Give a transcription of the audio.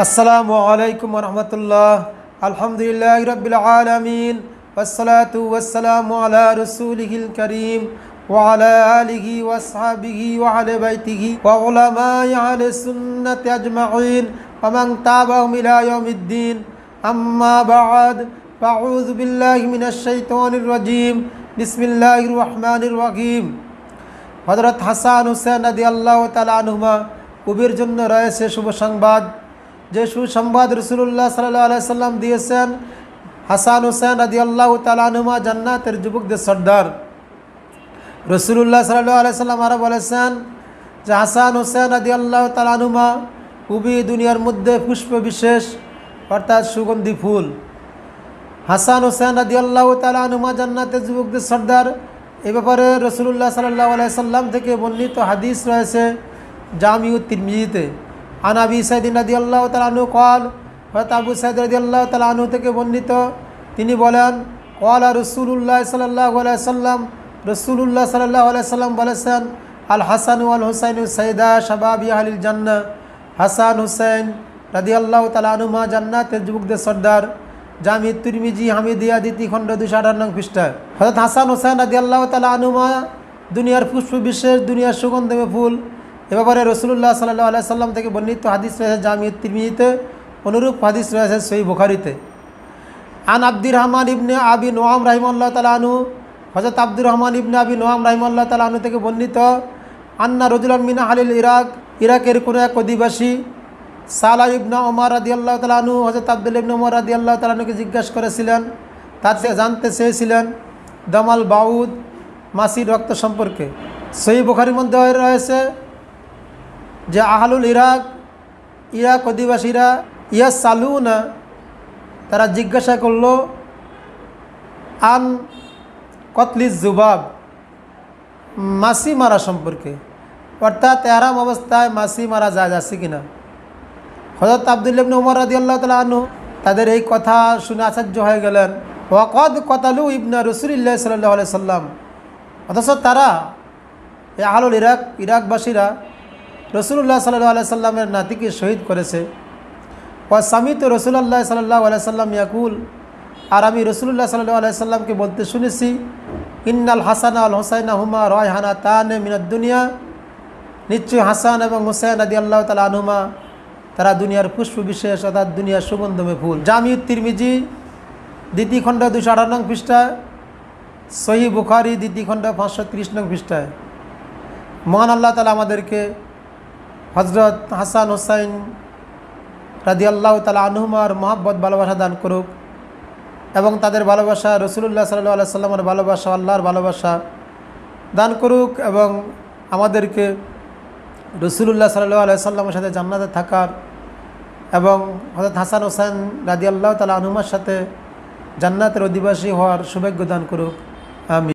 আসসালামু আলাইকুম রহমতুল্লাহ আলহামদুলিল্লাহ রবিল আলমিন والصلاة والسلام على رسوله الكريم وعلى آله وأصحابه وعلى بيته وعلماء أهل السنة أجمعين ومن تابعهم إلى يوم الدين أما بعد فأعوذ بالله من الشيطان الرجيم بسم الله الرحمن الرحيم হজরত হাসান হুসেন আদি আল্লাহ তালা আনহুমা কবির জন্য রয়েছে শুভ সংবাদ যে সুসংবাদ রসুল্লাহ সাল্লাহ সাল্লাম দিয়েছেন, হাসান হুসেন আদি আল্লাহ তালা আনহুমা জান্নাতের যুবকদের সর্দার। রসুল্লাহ সাল্লাহ সাল্লাম আরও বলেছেন যে হাসান হুসেন আদি আল্লাহ তালা আনহুমা খুবই দুনিয়ার মধ্যে পুষ্প বিশেষ অর্থাৎ সুগন্ধি ফুল। হাসান হোসেন আদি আল্লাহ তালা আনুমা জান্নাতের যুবকদের সর্দার। এ ব্যাপারে রসুল্লাহ সাল্লাহ সাল্লাম থেকে বর্ণিত হাদিস রয়েছে জামিউ তিরমিজিতে। আনাবি সাইদিন আদি আল্লাহ তালানু কল হয়তো আবু সাইদ আদি আল্লাহ তালানু থেকে বর্ণিত তিনি বলেন কলা রসুল্লাহ সাল্লাহ সাল্লাম রসুল্লাহ সাল্লাহ সাল্লাম বলেছেন, আল হাসান আল হুসাইন সৈদা শাবাব আলিল জান্না। হাসান হুসাইন রাদি আল্লাহ তালানুমা জান্নাতের যুবকদের সর্দার জামি তুরমিজি হামিদিয়া দ্বিতীয় খণ্ড দুশো আঠান্ন পৃষ্ঠায়। হজরত হাসান হোসেন আদি আল্লাহ তালা আনুমা দুনিয়ার পুষ্প বিশেষ দুনিয়ার সুগন্ধমে ফুল এ ব্যাপারে রসুল্লাহ সাল্লাহ আলাই সাল্লাম থেকে বর্ণিত হাদিস রয়েছে জামি তিরমিজিতে, অনুরূপ হাদিস রয়েছে সই বুখারিতে। আন আব্দুর রহমান ইবনে আবি নোয়াম রাহিমাল্লাহ তালা আনু হজরত আব্দুর রহমান ইবনে আবি নোয়াম রাহিমাল্লাহ তালা আনু থেকে বর্ণিত, আন্না রজুলান মিনা আলিল ইরাক, ইরাকের কোনো এক অধিবাসী সালা ইবনা ওমর রাদি আল্লাহ তালানু হজরত আব্দুল ইবন ওমর রাদি আল্লাহ তালানুকে জিজ্ঞাসা করেছিলেন, তার জানতে চেয়েছিলেন, দমাল বাউদ, মাসির রক্ত সম্পর্কে। সেই বুখারির মধ্যে রয়েছে যে আহলুল ইরাক ইরাক অধিবাসীরা ইয়া সালু না তারা জিজ্ঞাসা করল, আন কতলিস জুবাব? মাসি মারা সম্পর্কে। অর্থাৎ এরাম অবস্থায় মাসি মারা যায় যাচ্ছে কিনা? হজরত আবদুল্লাবন উমর রাদি আল্লাহ তালা আনু তাদের এই কথা শুনে আশ্চর্য হয়ে গেলেন। ওয়াকদ কতালু ইবনা রসুলিল্লাহ সাল্লাহ সাল্লাম। অথচ তারা আহলুল ইরাক, ইরাকবাসীরা রসুল্লাহ সাল্লাহ সাল্লামের নাতিকে শহীদ করেছে। ও সামিত রসুল্লাহ সাল্লাহ আলাই সাল্লাম ইয়াকুল, আর আমি রসুল্লাহ সাল্লাহ সাল্লামকে বলতে শুনেছি, ইন্নাল হাসান আল হোসাইনা হুমা রয় হানা তান মিনাদ দুনিয়া। নিশ্চয় হাসান এবং হোসেন আদি আল্লাহ তালা আনহুমা, তারা দুনিয়ার পুষ্প বিশেষ অর্থাৎ দুনিয়ার সুগন্ধমে ফুল। জামিউদ তিরমিজি, দ্বিতীয় খণ্ড দুশো আঠান্ন নং পৃষ্ঠায় সহি বুখারি, দ্বিতীয় খণ্ড পাঁচশো ত্রিশ নং পৃষ্ঠায়। মহান আল্লাহ তালা আমাদেরকে হজরত হাসান হোসাইন রাদি আল্লাহ তালা আনহুমার মহাব্বত, ভালোবাসা দান করুক এবং তাদের ভালোবাসা রসুল্লাহ সাল্লাহ আল্লাহ সাল্লামের ভালোবাসা, আল্লাহর ভালোবাসা দান করুক এবং আমাদেরকে রসুল্লাহ সাল্লাহ আলাই সাল্লামের সাথে জান্নাতে থাকার এবং হজরত হাসান হোসেন রাজি আল্লাহ তালা আনুমার সাথে জান্নাতের অধিবাসী হওয়ার সৌভাগ্য দান করুক। আমি